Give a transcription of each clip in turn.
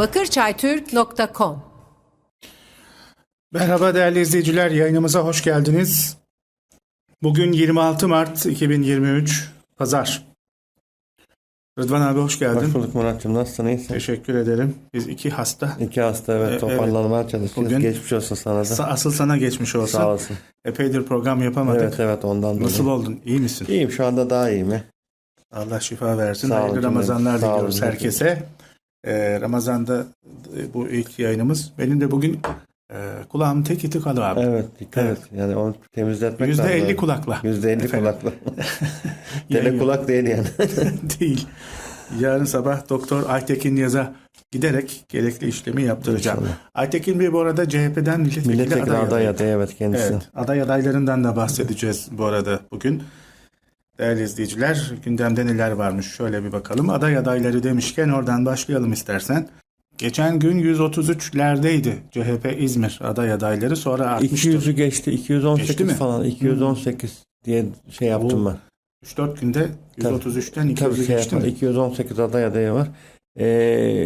bakırçaytürk.com Merhaba değerli izleyiciler, yayınımıza hoş geldiniz. Bugün 26 Mart 2023, Pazar. Rıdvan abi hoş geldin. Hoş bulduk Muratcığım. Nasılsın? İyisin? Teşekkür ederim. Biz iki hasta. İki hasta evet E, toparlanmaya çalışıyoruz. Bugün- Geçmiş olsun sana da. Asıl sana geçmiş olsun. Sağ olasın. Epeydir program yapamadık. Evet evet ondan dolayı. Nasıl oldun? İyi misin? İyiyim şu anda daha iyiyim ya. Allah şifa versin. Sağ Hayırlı. Ramazanlar diliyoruz herkese. Ee, Ramazan'da e, bu ilk yayınımız. Benim de bugün e, kulağım tek iti kalı abi. Evet dikkat Evet. et. Yani onu temizletmek Yüzde lazım. elli kulakla. Yüzde elli Efendim. kulakla. Tele kulak değil yani. değil. Yarın sabah Doktor Aytekin Yaz'a giderek gerekli işlemi yaptıracağım. İnşallah. Aytekin Bey bu arada CHP'den milletvekili, Milletvekili aday aday adayı evet kendisi. Evet, aday adaylarından da bahsedeceğiz bu arada bugün. Değerli izleyiciler, gündemde neler varmış şöyle bir bakalım. Aday adayları demişken oradan başlayalım istersen. Geçen gün 133'lerdeydi CHP İzmir aday adayları sonra artmıştı. 200'ü geçti. 218 Geçti mi? falan. 218 diye şey yaptım ben. 3-4 günde 133'ten 200'ü Tabii şey geçti mi? 218 aday adayı var. Ee,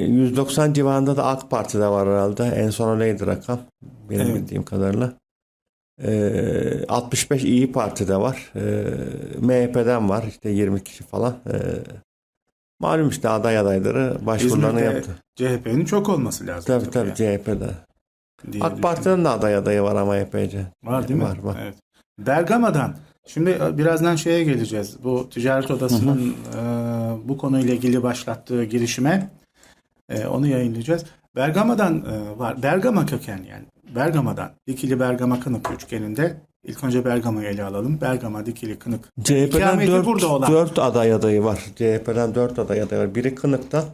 190 civarında da AK Parti'de var herhalde. En son öyleydi rakam. Benim Evet. bildiğim kadarıyla. Ee, 65 İyi Parti'de var. MHP'den var. işte 20 kişi falan. Malum işte aday adayları başvurularını İzmir'de yaptı. CHP'nin çok olması lazım. Tabii tabii yani, CHP'de. diye AK. Parti'nin de aday adayı var ama epeyce. Var değil mi? Var, var. Evet. Bergama'dan. Şimdi e, birazdan şeye geleceğiz. Bu ticaret odasının e, bu konuyla ilgili başlattığı girişime e, onu yayınlayacağız. Bergama'dan e, var. Bergama köken yani. Bergama'dan. Dikili Bergama Kınık üçgeninde. İlk önce Bergama'yı ele alalım. Bergama, Dikili, Kınık. CHP'den İkameti 4, burada olan. 4 aday adayı var. CHP'den 4 aday adayı var. Biri Kınık'tan,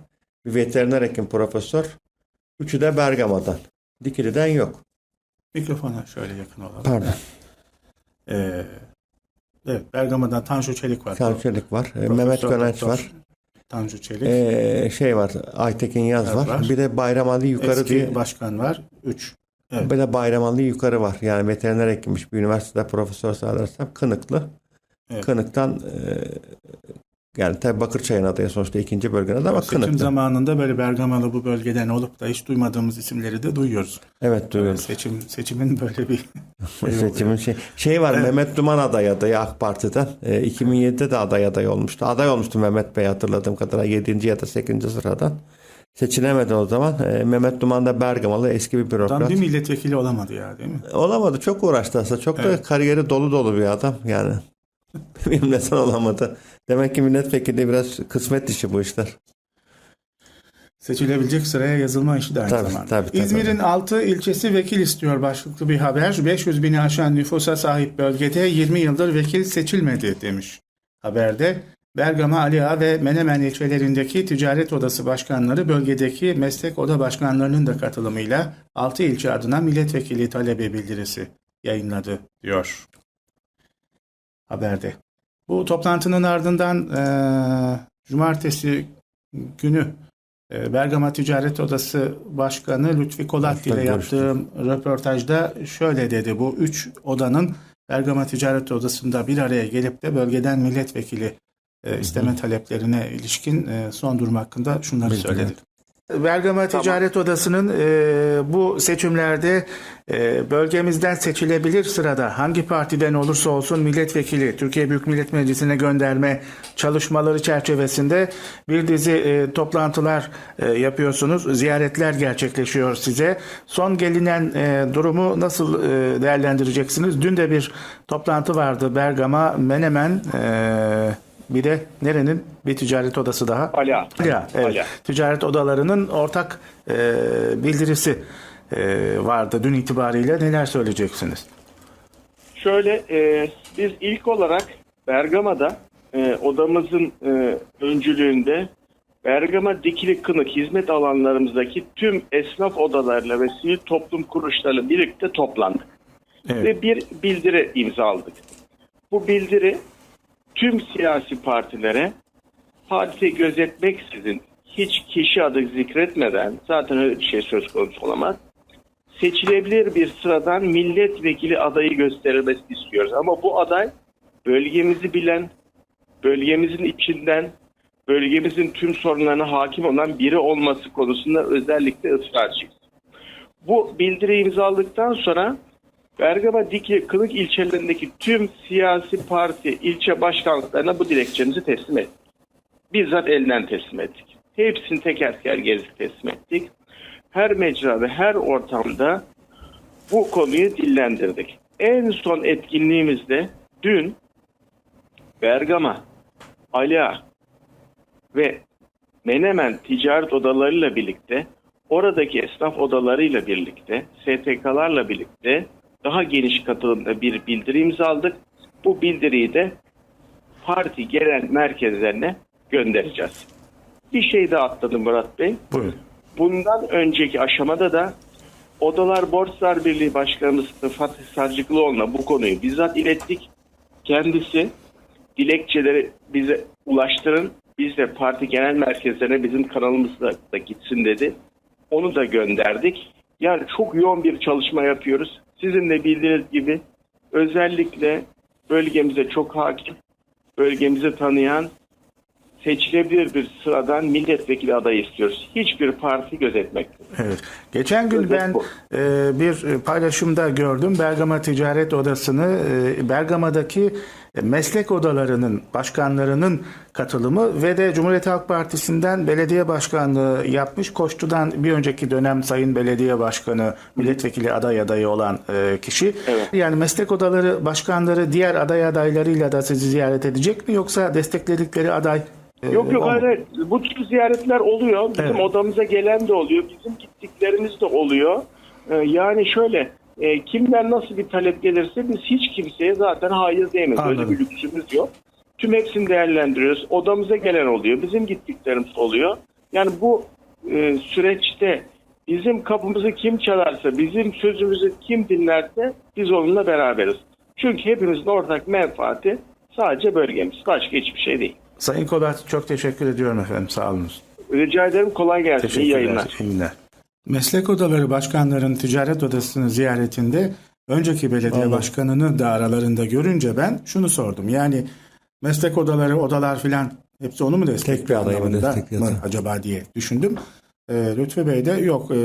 bir veteriner hekim profesör. Üçü de Bergama'dan. Dikili'den yok. Mikrofona şöyle yakın olalım. Pardon. E, evet, Bergama'dan Tanju Çelik var. Selçuk var. e, Profesör Mehmet Gönenç var. Tanju Çelik. E, şey var. Aytekin Yaz var. var. Bir de Bayram Ali Yukarı Eski diye. başkan var. 3. Evet. Bir de Yukarı var. Yani veteriner hekimmiş. Bir üniversitede profesör sanırsam. Kınıklı. Evet. Kınık'tan e, yani tabi Bakırçay'ın adayı sonuçta ikinci bölgede ama Seçim Kınık'ta. zamanında böyle Bergamalı bu bölgeden olup da hiç duymadığımız isimleri de duyuyoruz. Evet duyuyoruz. Seçim seçimin böyle bir şey Seçimin şey, şey var Evet. Mehmet Duman aday adayı AK Parti'den. E, 2007'de de aday aday olmuştu. Aday olmuştu Mehmet Bey hatırladığım kadarıyla 7. ya da 8. sıradan. Seçilemedi o zaman. E, Mehmet Duman da Bergamalı eski bir Tam bürokrat. bir milletvekili olamadı ya değil mi? Olamadı. Çok uğraştı aslında. Çok da Evet. kariyeri dolu dolu bir adam yani. Benim neden olamadı. Demek ki milletvekili biraz kısmet işi bu işler. Seçilebilecek sıraya yazılma işi de aynı Tabii, zamanda. tabii, tabii. İzmir'in 6 ilçesi vekil istiyor başlıklı bir haber. 500 bini aşan nüfusa sahip bölgede 20 yıldır vekil seçilmedi demiş haberde. Bergama, Ali Ağa ve Menemen ilçelerindeki ticaret odası başkanları bölgedeki meslek oda başkanlarının da katılımıyla 6 ilçe adına milletvekili talebi bildirisi yayınladı diyor haberde. Bu toplantının ardından eee, cumartesi günü e, Bergama Ticaret Odası Başkanı Lütfi Kolat ile yaptığım röportajda şöyle dedi. Bu üç odanın Bergama Ticaret Odası'nda bir araya gelip de bölgeden milletvekili e, isteme taleplerine ilişkin e, son durum hakkında şunları Bildiler. söyledi. Bergama Ticaret Odası'nın e, bu seçimlerde e, bölgemizden seçilebilir sırada hangi partiden olursa olsun milletvekili Türkiye Büyük Millet Meclisi'ne gönderme çalışmaları çerçevesinde bir dizi e, toplantılar e, yapıyorsunuz. Ziyaretler gerçekleşiyor size. Son gelinen e, durumu nasıl e, değerlendireceksiniz? Dün de bir toplantı vardı Bergama, Menemen, e, bir de nerenin? Bir ticaret odası daha. Ala. Ya, evet. Ala. Ticaret odalarının ortak e, bildirisi e, vardı dün itibariyle. Neler söyleyeceksiniz? Şöyle e, biz ilk olarak Bergama'da e, odamızın e, öncülüğünde Bergama Dikili Kınık hizmet alanlarımızdaki tüm esnaf odalarıyla ve sivil toplum kuruluşlarıyla birlikte toplandık. Evet. Ve bir bildiri imzaladık. Bu bildiri tüm siyasi partilere hadise gözetmeksizin hiç kişi adı zikretmeden zaten öyle bir şey söz konusu olamaz. Seçilebilir bir sıradan milletvekili adayı gösterilmesini istiyoruz. Ama bu aday bölgemizi bilen, bölgemizin içinden, bölgemizin tüm sorunlarına hakim olan biri olması konusunda özellikle ısrarcıyız. Bu bildiri imzaladıktan sonra Bergama, Dikili, Kılık ilçelerindeki tüm siyasi parti ilçe başkanlıklarına bu dilekçemizi teslim ettik. Bizzat elden teslim ettik. Hepsini teker teker gezip teslim ettik. Her mecra ve her ortamda bu konuyu dillendirdik. En son etkinliğimizde dün Bergama, Ala ve Menemen ticaret odalarıyla birlikte oradaki esnaf odalarıyla birlikte STK'larla birlikte daha geniş katılımda bir bildiri imzaladık. Bu bildiriyi de parti genel merkezlerine göndereceğiz. Bir şey daha atladım Murat Bey. Buyurun. Bundan önceki aşamada da Odalar Borsalar Birliği Başkanımız Fatih Sarcıklıoğlu'na bu konuyu bizzat ilettik. Kendisi dilekçeleri bize ulaştırın. Biz de parti genel merkezlerine bizim kanalımızda da gitsin dedi. Onu da gönderdik. Yani çok yoğun bir çalışma yapıyoruz. Sizin de bildiğiniz gibi özellikle bölgemize çok hakim, bölgemizi tanıyan, seçilebilir bir sıradan milletvekili adayı istiyoruz. Hiçbir parti gözetmekte. Evet. Geçen gün Özet ben bu. e, bir paylaşımda gördüm. Bergama Ticaret Odası'nı e, Bergama'daki meslek odalarının başkanlarının katılımı ve de Cumhuriyet Halk Partisi'nden belediye başkanlığı yapmış. Koştu'dan bir önceki dönem Sayın Belediye Başkanı milletvekili aday adayı olan e, kişi. Evet. Yani meslek odaları başkanları diğer aday adaylarıyla da sizi ziyaret edecek mi yoksa destekledikleri aday e, Yok yok hayır, hayır. Bu tür ziyaretler oluyor. Bizim Evet. odamıza gelen de oluyor. Bizim gittiklerimiz de oluyor. Yani şöyle e, kimden nasıl bir talep gelirse biz hiç kimseye zaten hayır diyemeyiz. Öyle bir lüksümüz yok. Tüm hepsini değerlendiriyoruz. Odamıza gelen oluyor. Bizim gittiklerimiz oluyor. Yani bu e, süreçte bizim kapımızı kim çalarsa, bizim sözümüzü kim dinlerse biz onunla beraberiz. Çünkü hepimizin ortak menfaati sadece bölgemiz. Başka hiçbir şey değil. Sayın Kolat çok teşekkür ediyorum efendim. Sağ olunuz. Rica ederim kolay gelsin. İyi yayınlar. iyi günler. Meslek odaları başkanlarının ticaret odasının ziyaretinde önceki belediye başkanını da aralarında görünce ben şunu sordum. Yani meslek odaları, odalar filan hepsi onu mu destekliyor? Anlamında mı acaba diye düşündüm. Ee, Lütfü Bey de yok e,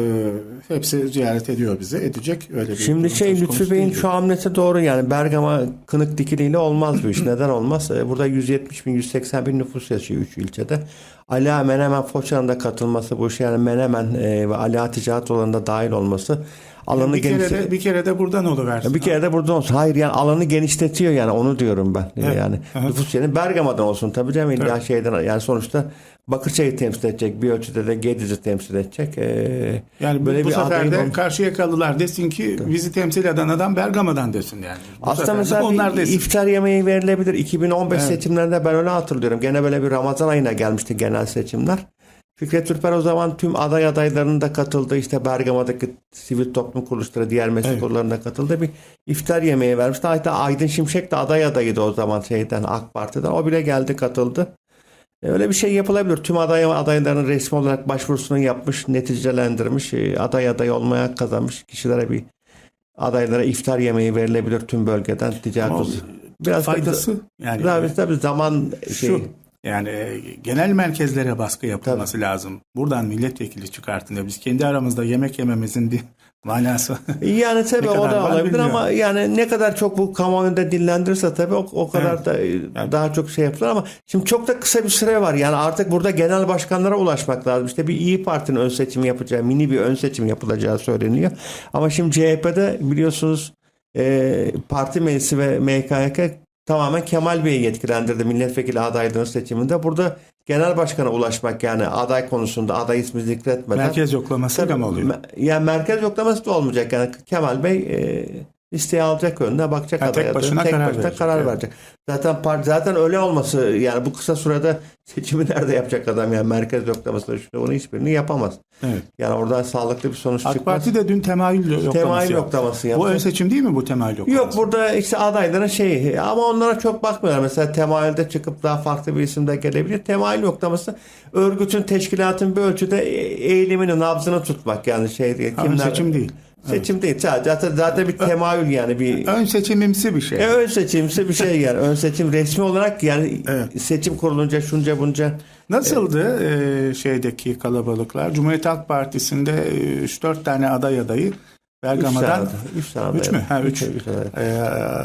hepsi ziyaret ediyor bizi edecek öyle bir Şimdi şey Lütfü Bey'in şu hamlesi doğru yani Bergama kınık dikiliyle olmaz bu iş. Neden olmaz? Ee, Burada 170 bin 180 bin nüfus yaşıyor 3 ilçede. Ala Menemen Foça'nın da katılması bu iş yani Menemen e, ve Ala ticaret olanında dahil olması alanı bir kere, genişletiyor. de, bir kere de buradan oluversin. Bir kere de burada olsun. Hayır yani alanı genişletiyor yani onu diyorum ben. Evet. Yani Evet. nüfus yerine Bergama'dan olsun tabii canım illa Evet. şeyden yani sonuçta Bakırçay'ı temsil edecek bir ölçüde de Gediz'i temsil edecek. Ee, Yani böyle bu bir sefer de olması- Karşıyakalılar desin ki bizi temsil eden adam Bergama'dan desin yani. Bu Aslında sefer de mesela onlar desin. iftar yemeği verilebilir. 2015 seçimlerinde ben öyle hatırlıyorum. Gene böyle bir Ramazan ayına gelmişti genel seçimler. Fikret Ürper o zaman tüm aday adaylarının da katıldı. İşte Bergama'daki sivil toplum kuruluşları, diğer meslek Evet. odalarına katıldı. Bir iftar yemeği vermişti. Hatta Aydın Şimşek de aday adayıydı o zaman şeyden AK Parti'den. O bile geldi katıldı. E, Öyle bir şey yapılabilir. Tüm aday adayların resmi olarak başvurusunu yapmış, neticelendirmiş, e, aday aday olmaya kazanmış kişilere bir adaylara iftar yemeği verilebilir tüm bölgeden ticaret. Biraz faydası da, yani biraz tabii zaman şey. şu yani e, genel merkezlere baskı yapılması lazım. Buradan milletvekili çıkartın biz kendi aramızda yemek yememizin bir manası. Yani tabii o da olabilir bilmiyorum. ama yani ne kadar çok bu kamuoyunda dillendirirse tabii o, o kadar Evet. da e, daha çok şey yapılır ama şimdi çok da kısa bir süre var. Yani artık burada genel başkanlara ulaşmak lazım. İşte bir İyi Parti'nin ön seçimi yapacağı, mini bir ön seçim yapılacağı söyleniyor. Ama şimdi CHP'de biliyorsunuz e, parti meclisi ve MKYK tamamen Kemal Bey'i yetkilendirdi milletvekili adaylığının seçiminde. Burada genel başkana ulaşmak yani aday konusunda aday ismi zikretmeden Merkez yoklamasıyla mı oluyor? Me- Yani merkez yoklaması da olmayacak. Yani Kemal Bey e, isteği alacak önüne bakacak tek adaya. başına tek karar başına verecek, karar verecek. Zaten parti zaten öyle olması yani bu kısa sürede seçimi nerede yapacak adam yani merkez yoklaması da şunu bunu hiçbirini yapamaz. Evet. Yani oradan sağlıklı bir sonuç AK çıkmaz. Parti de dün temayül yoklaması Temayül yaptı. yoklaması Bu yaptı. ön seçim değil mi bu temayül yoklaması? Yok burada işte adayların şeyi ama onlara çok bakmıyorlar. Mesela temayülde çıkıp daha farklı bir isim de gelebilir. Temayül yoklaması örgütün teşkilatın bir ölçüde e- eğilimini, nabzını tutmak yani şey Ha, ön kimler seçim değil. Seçim değil. Zaten, zaten bir temayül yani bir Ön seçimimsi bir şey. e, ön seçimse bir şey yani. Ön seçim resmi olarak yani Evet. seçim kurulunca şunca bunca Nasıldı e, şeydeki kalabalıklar? Cumhuriyet Halk Partisi'nde 3-4 tane aday adayı Bergama'dan 3 tane. Üç mü? Ha, üç. Üç tane.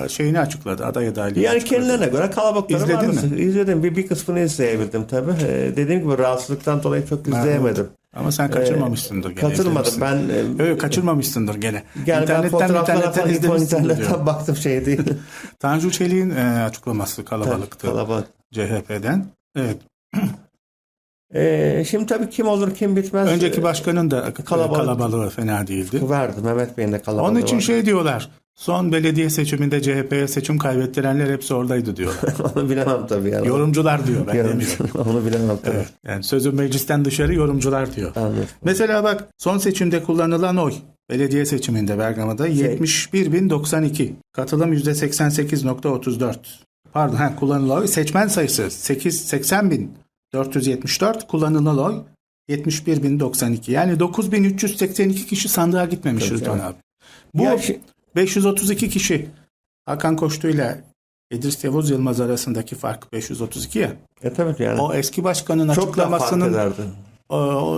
e, şeyini açıkladı. Aday adaylığı Yani açıkladı. kendilerine göre kalabalıkları İzledin vardı. mi? İzledim. Bir, bir kısmını izleyebildim tabii. Ee, dediğim gibi rahatsızlıktan dolayı çok izleyemedim. Ama sen kaçırmamışsındır gene. İzlemişsin. Ben e, Yok, kaçırmamışsındır gene. yani ben internetten fotoğraflara internetten falan izlemişsin diyor. internetten baktım şey değil. Tanju Çelik'in e, açıklaması kalabalıktı Kalabalık. CHP'den. Evet. Ee, şimdi tabii kim olur kim bitmez. Önceki Ee, başkanın da kalabalık. kalabalığı fena değildi. vardı. Mehmet Bey'in de kalabalığı Onun için vardı. şey diyorlar. Son belediye seçiminde CHP'ye seçim kaybettirenler hepsi oradaydı diyorlar. Onu bilemem tabii yani. Yorumcular diyor ben Yorum- demiyorum. Onu bilemem tabii. Evet. Yani sözü meclisten dışarı yorumcular diyor. Anladım. Mesela bak son seçimde kullanılan oy belediye seçiminde Bergama'da Şey- 71.092. Katılım %88.34. Pardon ha, kullanılan oy seçmen sayısı 8 80.474 kullanılan oy 71.092. Yani 9.382 kişi sandığa gitmemiş Rıdvan evet. abi. Bu Ya 532 kişi Hakan Koçtu ile İdris Yavuz Yılmaz arasındaki fark 532 ya. E tabii yani. O eski başkanın çok açıklamasının o,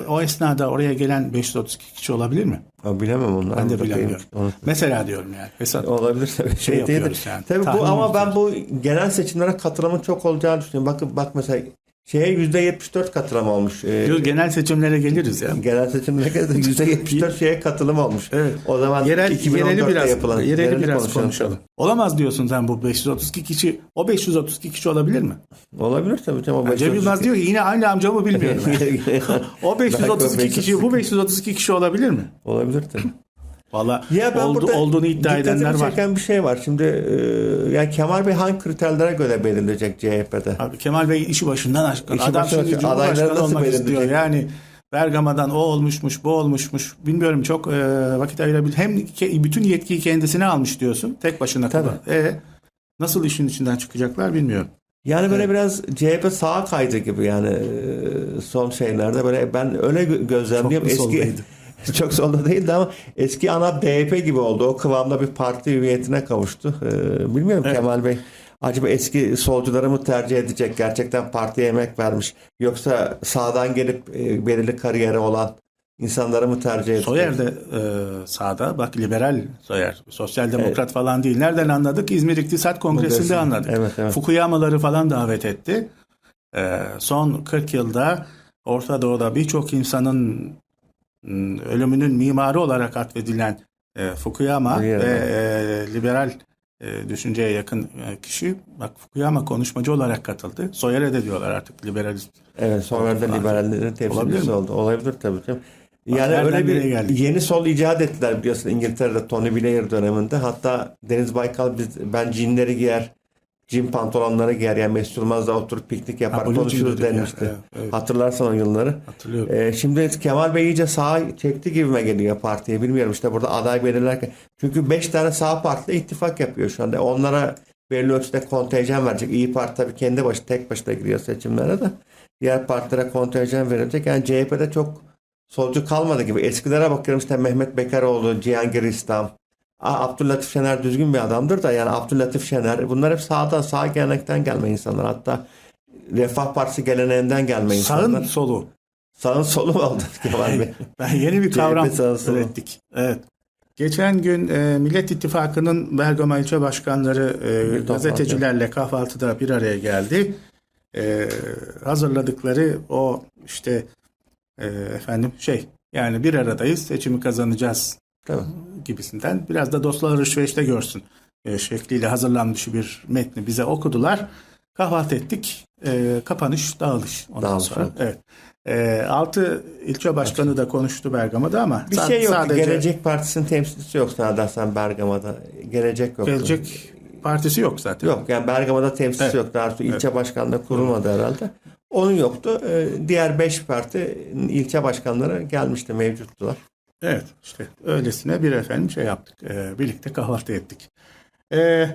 o, esnada oraya gelen 532 kişi olabilir mi? Ha, bilemem onları. Ben de bilemiyorum. Onu- Mesela diyorum yani. Hesap. Olabilir tabii. Şey, değildir. yapıyoruz yani. Tabii Tahmin bu ama ben bu genel seçimlere katılımın çok olacağını düşünüyorum. Bakın bak mesela şeye %74 katılım olmuş. Ee, genel seçimlere geliriz ya. genel seçimlere kadar %74 şeye katılım olmuş. Evet. O zaman Yerel, 2014'te yereli biraz, yapılan. yereli yereli biraz konuşalım. konuşalım. Olamaz diyorsun sen bu 532 kişi. O 532 kişi olabilir mi? Olabilir tabii canım. O Cem Yılmaz diyor ki yine aynı amcamı bilmiyorum. o 532 Belki o kişi bu 532 kişi olabilir mi? Olabilir tabii. Valla Ya ben oldu, burada olduğunu iddia edenler var. çeken bir şey var. Şimdi e, yani Kemal Bey hangi kriterlere göre belirleyecek CHP'de? Abi Kemal Bey işi başından aşkın. İşi Adam şimdi Cumhurbaşkanı olmak istiyor. Yani Bergama'dan o olmuşmuş, bu olmuşmuş. Bilmiyorum çok e, vakit ayırabilir. Hem ke- bütün yetkiyi kendisine almış diyorsun. Tek başına kadar. E, nasıl işin içinden çıkacaklar bilmiyorum. Yani böyle biraz CHP sağa kaydı gibi yani e, son şeylerde böyle ben öyle gö- gözlemliyorum. Eski soldaydı? çok solda değildi ama eski ana DYP gibi oldu. O kıvamda bir parti hüviyetine kavuştu. E, bilmiyorum Evet. Kemal Bey acaba eski solcuları mı tercih edecek? Gerçekten partiye emek vermiş. Yoksa sağdan gelip e, belirli kariyeri olan insanları mı tercih edecek? Soyer de e, sağda. Bak liberal Soyer. Sosyal demokrat falan değil. Nereden anladık? İzmir İktisat Kongresi'nde Kongresi. anladık. Evet, evet. Fukuyamaları falan davet etti. E, son 40 yılda Orta Doğu'da birçok insanın ölümünün mimarı olarak atfedilen e, Fukuyama Fukuyama. ve e, liberal e, düşünceye yakın e, kişi bak Fukuyama konuşmacı olarak katıldı. Soyer'e de diyorlar artık liberalist. Evet sonra da Falan. liberallerin mi? oldu. Olabilir tabii. Bak, Yani öyle bir geldik? yeni sol icat ettiler biliyorsun İngiltere'de Tony Blair döneminde. Hatta Deniz Baykal biz, ben cinleri giyer, cin pantolonları giyer. Yani Mesut Yılmaz'la oturup piknik yapar Ha, konuşuruz dedi ya. denmişti. Evet. Hatırlarsan o yılları. Hatırlıyorum. Ee, şimdi Kemal Bey iyice sağa çekti gibime geliyor partiye. Bilmiyorum işte burada aday belirlerken. Çünkü 5 tane sağ partiyle ittifak yapıyor şu anda. Onlara belli ölçüde kontenjan verecek. İyi Parti tabii kendi başı tek başına giriyor seçimlere de. Diğer partilere kontenjan verilecek. Yani CHP'de çok solcu kalmadı gibi. Eskilere bakıyorum işte Mehmet Bekaroğlu, Cihangir İslam. Aa, Abdüllatif Şener düzgün bir adamdır da yani Abdüllatif Şener bunlar hep sağdan sağ gelenekten gelme insanlar. Hatta Refah Partisi geleneğinden gelme insanlar. Sağın solu. Sağın solu mu oldu Kemal Bey? Ben yeni bir kavram ürettik. Evet. Geçen gün e, Millet İttifakı'nın Bergama ilçe başkanları e, gazetecilerle kahvaltıda bir araya geldi. E, hazırladıkları o işte e, efendim şey yani bir aradayız seçimi kazanacağız Tamam. Gibisinden biraz da dostlar alışverişte görsün e, şekliyle hazırlanmış bir metni bize okudular. Kahvaltı ettik. E, kapanış, dağılış. Ondan Dağılış, sonra. evet. Evet. E, altı ilçe başkanı da konuştu Bergama'da ama Bir şey yok. sadece Gelecek Partisi'nin temsilcisi yok Sen Bergama'da. Gelecek yok. gelecek partisi yok zaten. Yok yani Bergama'da temsilcisi Evet. yok. Daha sonra ilçe başkanlığı kurulmadı herhalde. Onun yoktu. Ee, Diğer 5 parti ilçe başkanları gelmişti mevcuttular. Evet işte öylesine bir efendim şey yaptık. E, birlikte kahvaltı ettik. E,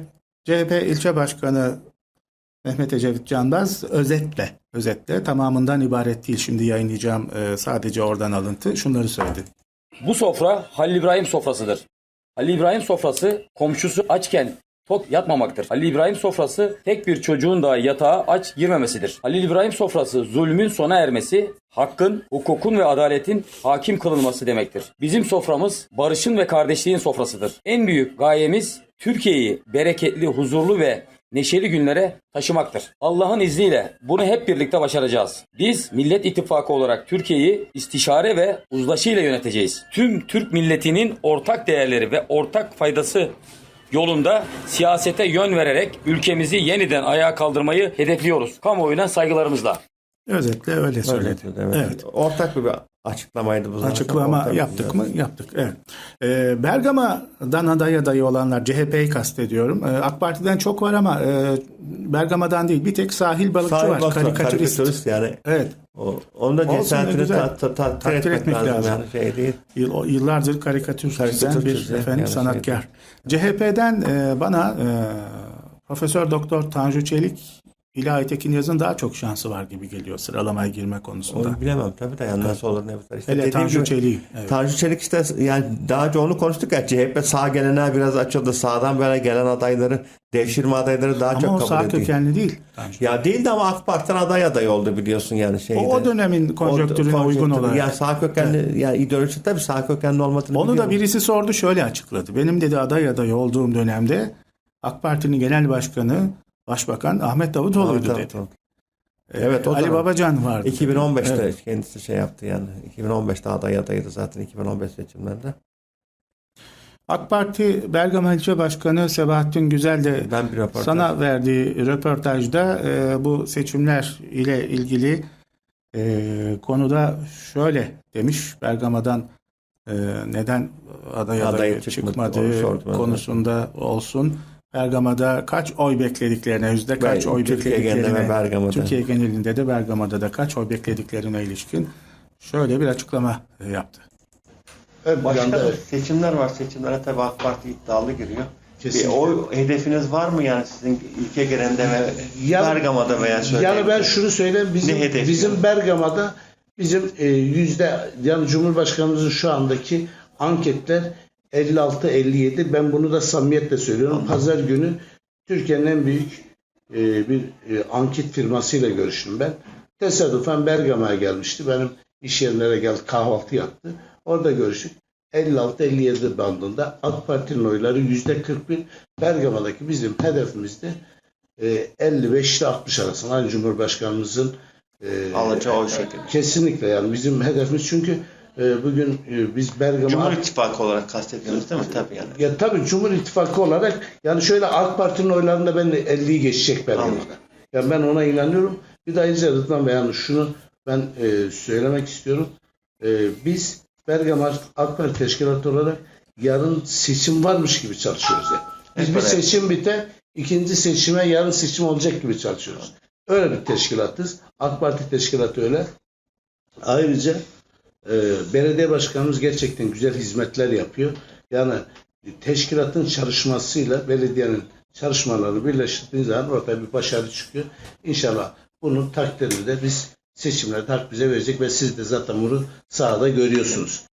CHP ilçe başkanı Mehmet Ecevit Canbaz özetle özetle tamamından ibaret değil. Şimdi yayınlayacağım e, sadece oradan alıntı. Şunları söyledi. Bu sofra Halil İbrahim sofrasıdır. Halil İbrahim sofrası komşusu açken tok yatmamaktır. Halil İbrahim sofrası tek bir çocuğun da yatağa aç girmemesidir. Halil İbrahim sofrası zulmün sona ermesi, hakkın, hukukun ve adaletin hakim kılınması demektir. Bizim soframız barışın ve kardeşliğin sofrasıdır. En büyük gayemiz Türkiye'yi bereketli, huzurlu ve neşeli günlere taşımaktır. Allah'ın izniyle bunu hep birlikte başaracağız. Biz Millet İttifakı olarak Türkiye'yi istişare ve uzlaşıyla yöneteceğiz. Tüm Türk milletinin ortak değerleri ve ortak faydası yolunda siyasete yön vererek ülkemizi yeniden ayağa kaldırmayı hedefliyoruz. Kamuoyuna saygılarımızla. Özetle öyle söyledi. Evet. Evet. Ortak bir açıklamaydı bu zaten. Açıklama yaptık mı? Yaptık. Evet. Ee, Bergama'dan aday adayı olanlar CHP'yi kastediyorum. Ee, AK Parti'den çok var ama e, Bergama'dan değil. Bir tek sahil balıkçı Sahip var. baktı, Karikatürist. karikatürist yani. Evet. O, onu da cesaretini ta, ta, ta, Takdir etmek, etmek lazım. Yani şey değil. Yıl- Yıllardır karikatür çizen bir çizen, efendim yani sanatkar. CHP'den e, bana e, Profesör Doktor Tanju Çelik ile Aytekin Yaz'ın daha çok şansı var gibi geliyor sıralamaya girme konusunda. Onu bilemem tabii de yani nasıl olur ne biter. İşte Hele Tanju gibi, Çelik'i. Evet. Tanju Çelik işte yani daha önce onu konuştuk ya CHP sağ gelene biraz açıldı. Sağdan böyle gelen adayları devşirme adayları daha Ama çok o kabul sağ ediyor. kökenli değil. Tanju. Ya değil de ama AK Parti'den aday aday oldu biliyorsun yani şeyde. O, o dönemin konjonktürüne O- uygun olarak. Yani sağ kökenli yani ideolojisi tabii sağ kökenli olmadığını Onu da birisi sordu şöyle açıkladı. Benim dedi aday adayı olduğum dönemde AK Parti'nin genel başkanı Başbakan Ahmet Davutoğlu'ydu dedi. tamam. Evet o Ali. Babacan vardı. 2015'te Evet. kendisi şey yaptı yani. 2015'te aday adayıydı zaten 2015 seçimlerinde. AK Parti Bergama İlçe Başkanı Sebahattin Güzel de Ben bir röportaj. sana verdiği röportajda e, bu seçimler ile ilgili e, konuda şöyle demiş. Bergama'dan e, neden aday Aday adayı çıkmadı, evet. konusunda olsun. Bergama'da kaç oy beklediklerine, yüzde kaç Ben oy Türkiye beklediklerine, ve Bergama'da. Türkiye genelinde de Bergama'da da kaç oy beklediklerine ilişkin şöyle bir açıklama e, yaptı. Ön Başka da seçimler var. Seçimlere tabii AK Parti iddialı giriyor. Kesinlikle. Bir oy hedefiniz var mı yani sizin ülke genelinde ve Ya- Bergama'da veya Yani ben şunu söyleyeyim bizim Ne bizim? Bergama'da bizim e, yüzde yani Cumhurbaşkanımızın şu andaki anketler 56-57 ben bunu da samimiyetle söylüyorum. Pazar günü Türkiye'nin en büyük e, bir e, anket firmasıyla görüştüm ben. Tesadüfen Bergama'ya gelmişti. Benim iş yerlere geldi kahvaltı yaptı. Orada görüştük. 56-57 bandında AK Parti'nin oyları yüzde 41 Bergama'daki bizim hedefimizde e, 55 ile 60 arasında hani Cumhurbaşkanımızın e, alacağı oy şekli. kesinlikle yani bizim hedefimiz çünkü e, bugün e, biz Bergama Cumhur İttifakı olarak kastediyorsunuz değil mi? Tabii yani. ya tabii Cumhur İttifakı olarak yani şöyle AK Parti'nin oylarında ben de 50'yi geçecek Bergama'da. Yani ben ona inanıyorum. Bir de ayrıca Rıdvan Bey yani şunu ben e, söylemek istiyorum. E, biz Bergama AK Parti teşkilatı olarak yarın seçim varmış gibi çalışıyoruz. Yani. Biz bir seçim biter, ikinci seçime yarın seçim olacak gibi çalışıyoruz. Öyle bir teşkilatız. AK Parti teşkilatı öyle. Ayrıca e, belediye başkanımız gerçekten güzel hizmetler yapıyor. Yani teşkilatın çalışmasıyla belediyenin çalışmalarını birleştirdiğiniz zaman ortaya bir başarı çıkıyor. İnşallah bunun takdirini de biz seçimlerde hak bize verecek ve siz de zaten bunu sahada görüyorsunuz.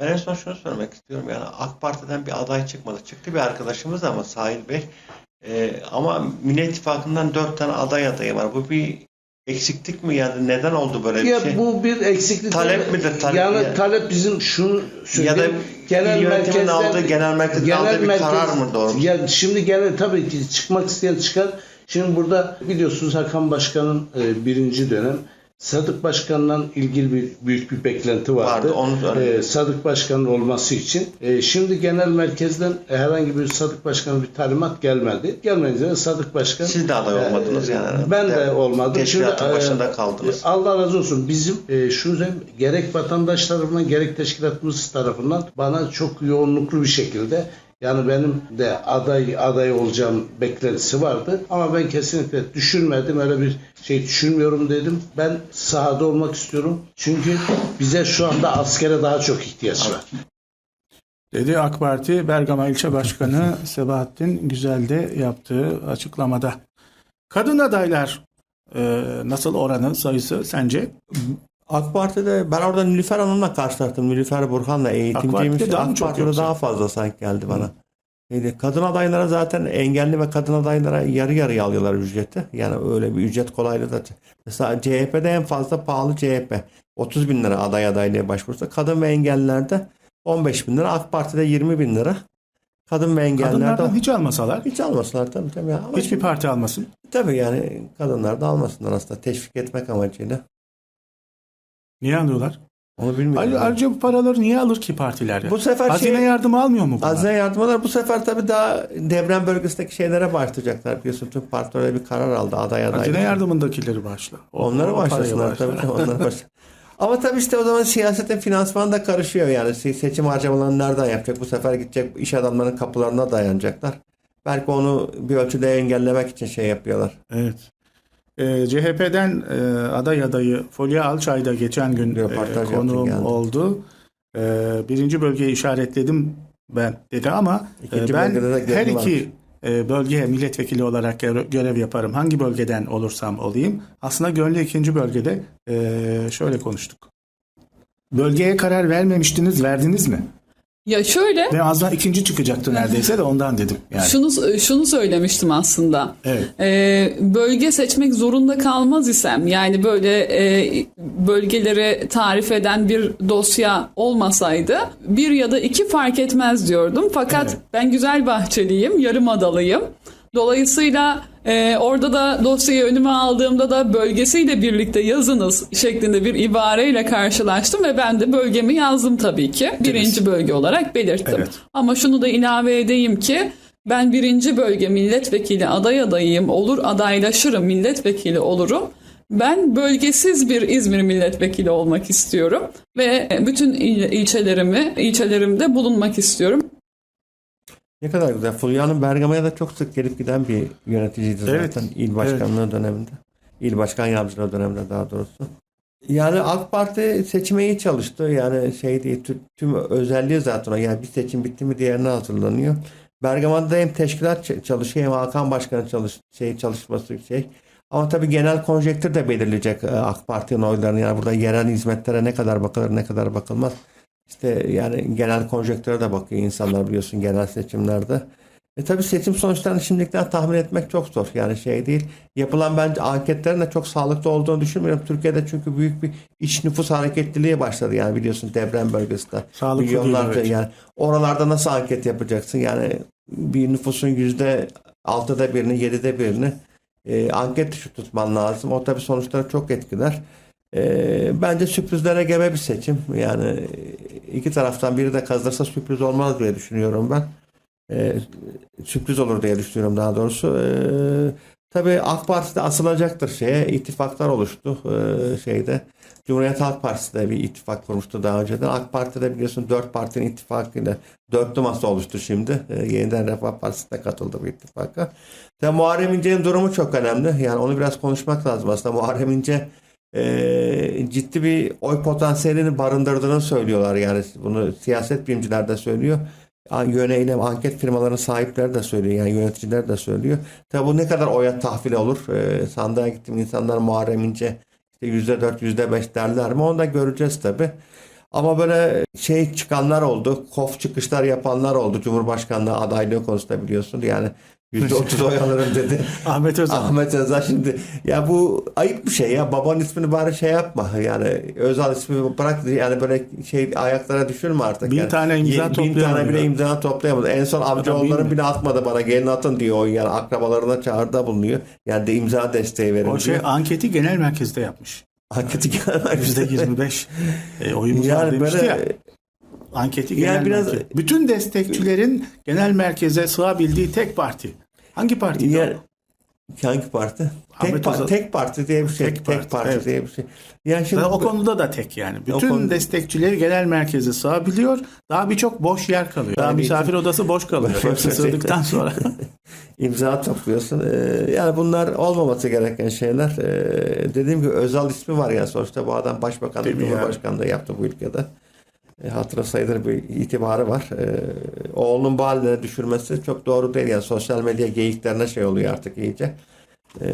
Ben en son şunu söylemek istiyorum. Yani AK Parti'den bir aday çıkmadı. Çıktı bir arkadaşımız ama Sahil Bey. Ee, ama Millet İttifakı'ndan dört tane aday adayı var. Bu bir eksiklik mi yani? Neden oldu böyle bir Ya şey? bu bir eksiklik. Talep midir? Talep yani yani. talep bizim şunu ya da genel yönetimin aldığı, genel merkezin aldığı bir karar mı doğru? Ya şimdi genel tabii ki çıkmak isteyen çıkar. Şimdi burada biliyorsunuz Hakan Başkan'ın e, birinci dönem Sadık Başkan'la ilgili bir büyük bir beklenti vardı. Vardı, onu söyleyeyim. E, Sadık Başkan'ın olması için. E, şimdi genel merkezden herhangi bir Sadık Başkan'a bir talimat gelmedi. Gelmeyince de Sadık Başkan Siz de aday olmadınız e, yani. Ben de olmadım. Teşkilatın Şimdi, e, başında kaldınız. Allah razı olsun. Bizim e, söyleyeyim, gerek vatandaş tarafından gerek teşkilatımız tarafından bana çok yoğunluklu bir şekilde yani benim de aday aday olacağım beklentisi vardı. Ama ben kesinlikle düşünmedim. Öyle bir şey düşünmüyorum dedim. Ben sahada olmak istiyorum. Çünkü bize şu anda askere daha çok ihtiyaç var. Dedi AK Parti Bergama İlçe Başkanı Sebahattin Güzel de yaptığı açıklamada. Kadın adaylar e, nasıl oranı sayısı sence? AK Parti'de ben orada Nilüfer Hanım'la karşılaştım. Nilüfer Burhan'la eğitimciymiş. Parti'de daha AK Parti'de yoksa? daha fazla sanki geldi bana. Yani kadın adaylara zaten engelli ve kadın adaylara yarı yarıya alıyorlar ücreti. Yani öyle bir ücret kolaylığı da. Mesela CHP'de en fazla pahalı CHP. 30 bin lira aday adaylığa başvursa. Kadın ve engellilerde 15 bin lira. AK Parti'de 20 bin lira. Kadın ve engellilerde Kadınlardan hiç almasalar hiç almasınlar tabii tabii. Ama hiçbir parti almasın. tabii yani kadınlar da almasınlar aslında teşvik etmek amacıyla. Niye alıyorlar? Onu bilmiyorum. Ayrıca, ayrıca bu paraları niye alır ki partiler? Bu sefer Hazine şey- yardımı almıyor mu bunlar? Hazine yardımlar bu sefer tabii daha deprem bölgesindeki şeylere başlayacaklar. Biliyorsun tüm partiler bir karar aldı aday aday. Hazine yardımındakileri başla. O- Onları başlasınlar başla. tabii. Onları başla. Ama tabii işte o zaman siyasetin finansmanı da karışıyor yani. Se- Seçim harcamalarını nereden yapacak? Bu sefer gidecek iş adamlarının kapılarına dayanacaklar. Belki onu bir ölçüde engellemek için şey yapıyorlar. Evet. Ee, CHP'den e, aday adayı Fulya Alçay da geçen gün e, konuğum oldu. Ee, birinci bölgeyi işaretledim ben dedi ama e, ben her iki e, bölgeye milletvekili olarak göre- görev yaparım. Hangi bölgeden olursam olayım. Aslında gönlü ikinci bölgede e, şöyle konuştuk. Bölgeye karar vermemiştiniz, verdiniz mi? Ya şöyle Ve az daha ikinci çıkacaktı neredeyse de ondan dedim. Yani. şunu şunu söylemiştim aslında. Evet. Ee, bölge seçmek zorunda kalmaz isem yani böyle e, bölgeleri tarif eden bir dosya olmasaydı bir ya da iki fark etmez diyordum. Fakat Evet. ben güzel bahçeliyim, yarım adalıyım. Dolayısıyla e, orada da dosyayı önüme aldığımda da bölgesiyle birlikte yazınız şeklinde bir ibareyle karşılaştım ve ben de bölgemi yazdım tabii ki. Birinci bölge olarak belirttim. Evet. Ama şunu da ilave edeyim ki ben birinci bölge milletvekili aday adayıyım, olur adaylaşırım, milletvekili olurum. Ben bölgesiz bir İzmir milletvekili olmak istiyorum ve bütün il- ilçelerimi, ilçelerimde bulunmak istiyorum. Ne kadar güzel. Fulya'nın Bergama'ya da çok sık gelip giden bir yöneticiydi Evet. zaten il başkanlığı döneminde. İl başkan yardımcılığı döneminde daha doğrusu. Yani AK Parti seçime iyi çalıştı. Yani şey değil, tüm, tüm özelliği zaten o. Yani bir seçim bitti mi diğerine hazırlanıyor. Bergama'da hem teşkilat çalışıyor hem Hakan Başkan'ın çalış, şey, çalışması şey. Ama tabii genel konjektür de belirleyecek e, AK Parti'nin oylarını. Yani burada yerel hizmetlere ne kadar bakılır ne kadar bakılmaz. İşte yani genel konjektüre de bakıyor insanlar biliyorsun genel seçimlerde. E tabii seçim sonuçlarını şimdilikten tahmin etmek çok zor. Yani şey değil. Yapılan bence anketlerin de çok sağlıklı olduğunu düşünmüyorum. Türkiye'de çünkü büyük bir iç nüfus hareketliliği başladı. Yani biliyorsun deprem bölgesinde. Sağlıklı değil, Milyonlarca evet. yani oralarda nasıl anket yapacaksın? Yani bir nüfusun yüzde altıda birini, yedide birini e, anket dışı tutman lazım. O tabii sonuçları çok etkiler. E, bence sürprizlere gebe bir seçim. Yani e, iki taraftan biri de kazanırsa sürpriz olmaz diye düşünüyorum ben. E, sürpriz olur diye düşünüyorum daha doğrusu. E, tabii AK Parti'de asılacaktır şeye. ittifaklar oluştu e, şeyde. Cumhuriyet Halk Partisi de bir ittifak kurmuştu daha önceden. AK Parti'de biliyorsun dört partinin ittifakıyla dörtlü masa oluştu şimdi. E, yeniden Refah Partisi de katıldı bu ittifaka. Tabii Muharrem İnce'nin durumu çok önemli. Yani onu biraz konuşmak lazım aslında. Muharrem İnce e, ciddi bir oy potansiyelini barındırdığını söylüyorlar. Yani bunu siyaset bilimciler de söylüyor. Yöneylem anket firmalarının sahipleri de söylüyor. Yani yöneticiler de söylüyor. Tabi bu ne kadar oya tahvil olur? E, sandığa gittim insanlar Muharrem İnce işte %4, %5 derler mi? Onu da göreceğiz tabi. Ama böyle şey çıkanlar oldu. Kof çıkışlar yapanlar oldu. Cumhurbaşkanlığı adaylığı konusunda biliyorsun. Yani %30 oy alırım dedi. Ahmet Özal. Ahmet Özal şimdi ya bu ayıp bir şey ya babanın ismini bari şey yapma yani Özal ismi bırak yani böyle şey ayaklara düşürme artık. Bin yani. tane imza Bin toplayamadı. tane bile imza toplayamadı. En son amcaoğulların bin. bile atmadı bana gelin atın diyor yani akrabalarına çağrıda bulunuyor. Yani de imza desteği verin O şey diyor. anketi genel merkezde yapmış. Anketi gelmek Yüzde 25 e, oyumuz var Yani demişti böyle ya. Anketi genel Yani biraz- merkez. Bütün destekçilerin genel merkeze sığabildiği tek parti. Hangi parti? yani, hangi parti? Tek, Ahmet Özal. tek parti diye bir şey. Tek Tek, parti, parti, evet. diye bir şey. Yani şimdi o konuda da tek yani. Bütün konuda- destekçileri genel merkeze sığabiliyor. Daha birçok boş yer kalıyor. Daha ki. misafir odası boş kalıyor. Hepsi sığdıktan sonra. imza topluyorsun. Ee, yani bunlar olmaması gereken şeyler. Ee, dediğim gibi Özal ismi var yani sonuçta bu adam başbakanlık mi yani? cumhurbaşkanlığı yaptı bu ülkede. E, hatıra sayılır bir itibarı var. Ee, oğlunun bu haline düşürmesi çok doğru değil. Yani sosyal medya geyiklerine şey oluyor artık iyice. e,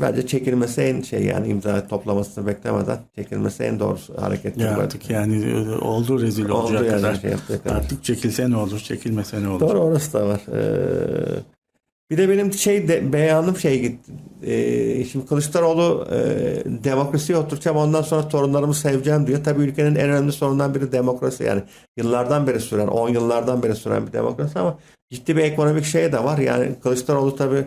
bence çekilmesi en şey yani imza toplamasını beklemeden çekilmesi en doğru hareket. Ya artık yani oldu rezil Oldu olacak yani kadar. şey kadar. Artık çekilse ne olur, çekilmese ne olur. Doğru orası da var. Ee, bir de benim şey de, beyanım şey gitti. Ee, şimdi Kılıçdaroğlu e, demokrasiye oturacağım ondan sonra torunlarımı seveceğim diyor. Tabii ülkenin en önemli sorunundan biri demokrasi yani. Yıllardan beri süren, 10 yıllardan beri süren bir demokrasi ama ciddi bir ekonomik şey de var. Yani Kılıçdaroğlu tabii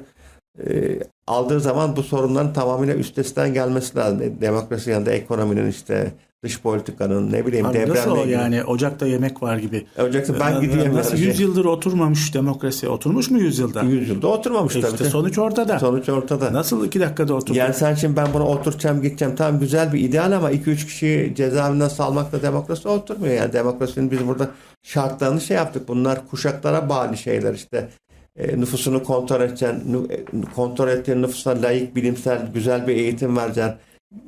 e, aldığı zaman bu sorunların tamamıyla üstesinden gelmesi lazım. E, Demokrasi yanında ekonominin işte dış politikanın ne bileyim Abi nasıl depremle o ilgili. yani ocakta yemek var gibi. Öncelikle ben gideyim. Nasıl yani 100 şey, yıldır oturmamış demokrasi? Oturmuş mu 100 yılda? 100 yılda oturmamış E tabii. İşte sonuç ortada. Sonuç ortada. Nasıl iki dakikada oturdu? Yani sen şimdi ben bunu oturacağım gideceğim. Tamam güzel bir ideal ama 2-3 kişiyi cezaevinden salmakla demokrasi oturmuyor. Yani demokrasinin biz burada şartlarını şey yaptık. Bunlar kuşaklara bağlı şeyler işte. E, nüfusunu kontrol edeceksin. e, kontrol ettiğin nüfusuna layık, bilimsel, güzel bir eğitim vereceksin.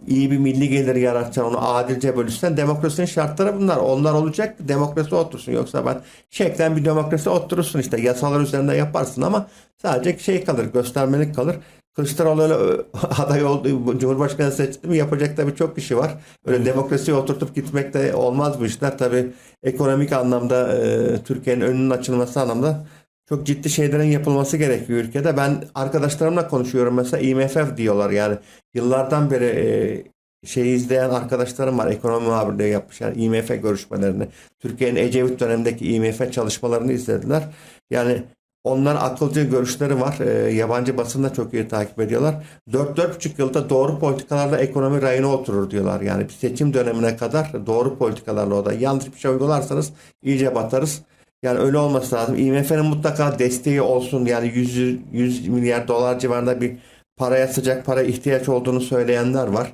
İyi bir milli gelir yaratacaksın. Onu adilce bölüşsen. Demokrasinin şartları bunlar. Onlar olacak. Demokrasi otursun. Yoksa ben şeklen bir demokrasi oturursun işte. Yasalar üzerinde yaparsın ama sadece şey kalır. Göstermelik kalır. Kılıçdaroğlu öyle aday oldu, Cumhurbaşkanı seçti mi yapacak tabii çok kişi var. Öyle demokrasiyi oturtup gitmek de olmaz bu işler. Tabii ekonomik anlamda e, Türkiye'nin önünün açılması anlamda çok ciddi şeylerin yapılması gerekiyor ülkede. Ben arkadaşlarımla konuşuyorum mesela IMF diyorlar yani yıllardan beri şeyi izleyen arkadaşlarım var. Ekonomi muhabirliği yapmış yani IMF görüşmelerini. Türkiye'nin Ecevit dönemindeki IMF çalışmalarını izlediler. Yani Onların akılcı görüşleri var. E, yabancı basın da çok iyi takip ediyorlar. 4-4,5 yılda doğru politikalarla ekonomi rayına oturur diyorlar. Yani bir seçim dönemine kadar doğru politikalarla o da. Yanlış bir şey uygularsanız iyice batarız. Yani öyle olması lazım. IMF'nin mutlaka desteği olsun. Yani 100, 100 milyar dolar civarında bir paraya sıcak para ihtiyaç olduğunu söyleyenler var.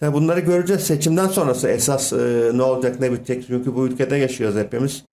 Tabii bunları göreceğiz. Seçimden sonrası esas e, ne olacak ne bitecek. Çünkü bu ülkede yaşıyoruz hepimiz.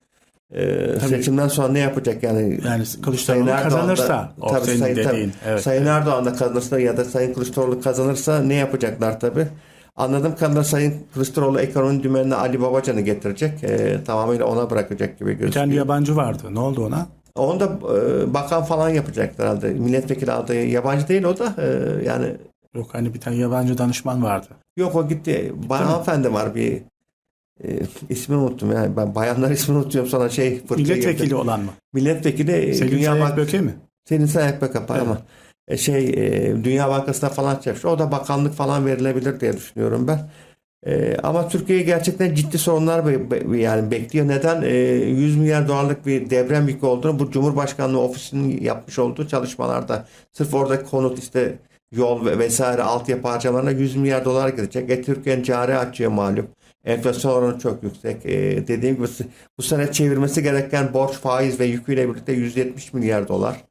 E, seçimden sonra ne yapacak yani? Yani Kılıçdaroğlu Sayın da- kazanırsa o tabii Sayın, tabii. dediğin. Evet. Sayın Erdoğan da kazanırsa ya da Sayın Kılıçdaroğlu kazanırsa ne yapacaklar tabii. Anladığım kadarıyla Sayın Kılıçdaroğlu ekonomi dümenine Ali Babacan'ı getirecek. E, tamamıyla ona bırakacak gibi Bir tane gözüküyor. yabancı vardı. Ne oldu ona? Onu da e, bakan falan yapacak herhalde. Milletvekili adayı. Yabancı değil o da. e, yani Yok hani bir tane yabancı danışman vardı. yok o gitti. Bayan hanımefendi var bir e, ismini unuttum yani. Ben bayanlar ismini unutuyorum sana şey fırça Milletvekili girdi. olan mı? Milletvekili e, Selin Dünya Sayek Bank Böke mi? Senin Sayek Baka pardon. E, şey e, Dünya Bankası'na falan çalışmış. O da bakanlık falan verilebilir diye düşünüyorum ben. E, ama Türkiye'yi gerçekten ciddi sorunlar yani bekliyor. Neden? E, 100 milyar dolarlık bir deprem yükü olduğunu bu Cumhurbaşkanlığı ofisinin yapmış olduğu çalışmalarda sırf oradaki konut işte yol ve vesaire altyapı harcamalarına 100 milyar dolar gidecek. E, Türkiye'nin cari açığı malum. Enflasyon oranı çok yüksek. E, dediğim gibi bu sene çevirmesi gereken borç, faiz ve yüküyle birlikte 170 milyar dolar.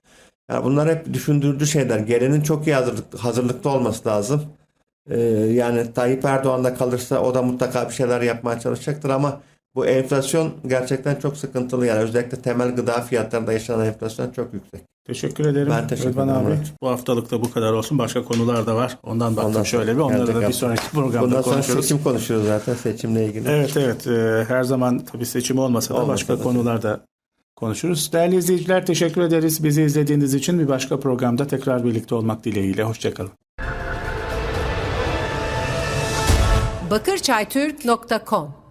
Yani bunlar hep düşündürdüğü şeyler. Gelenin çok iyi hazırlık, hazırlıklı olması lazım. Ee, yani Tayyip Erdoğan da kalırsa o da mutlaka bir şeyler yapmaya çalışacaktır ama bu enflasyon gerçekten çok sıkıntılı. Yani özellikle temel gıda fiyatlarında yaşanan enflasyon çok yüksek. Teşekkür ederim. Ben teşekkür Rıdvan ederim, abi. evet. Bu haftalık da bu kadar olsun. Başka konular da var. Ondan baktım Ondan şöyle bir. Onları da bir sonraki programda Bundan sonra konuşuruz. seçim konuşuyoruz zaten seçimle ilgili. Evet evet. Ee, her zaman tabii seçim olmasa da Olmasa başka da. konularda konuşuruz. Değerli izleyiciler teşekkür ederiz. Bizi izlediğiniz için bir başka programda tekrar birlikte olmak dileğiyle. Hoşçakalın. bakırçaytürk.com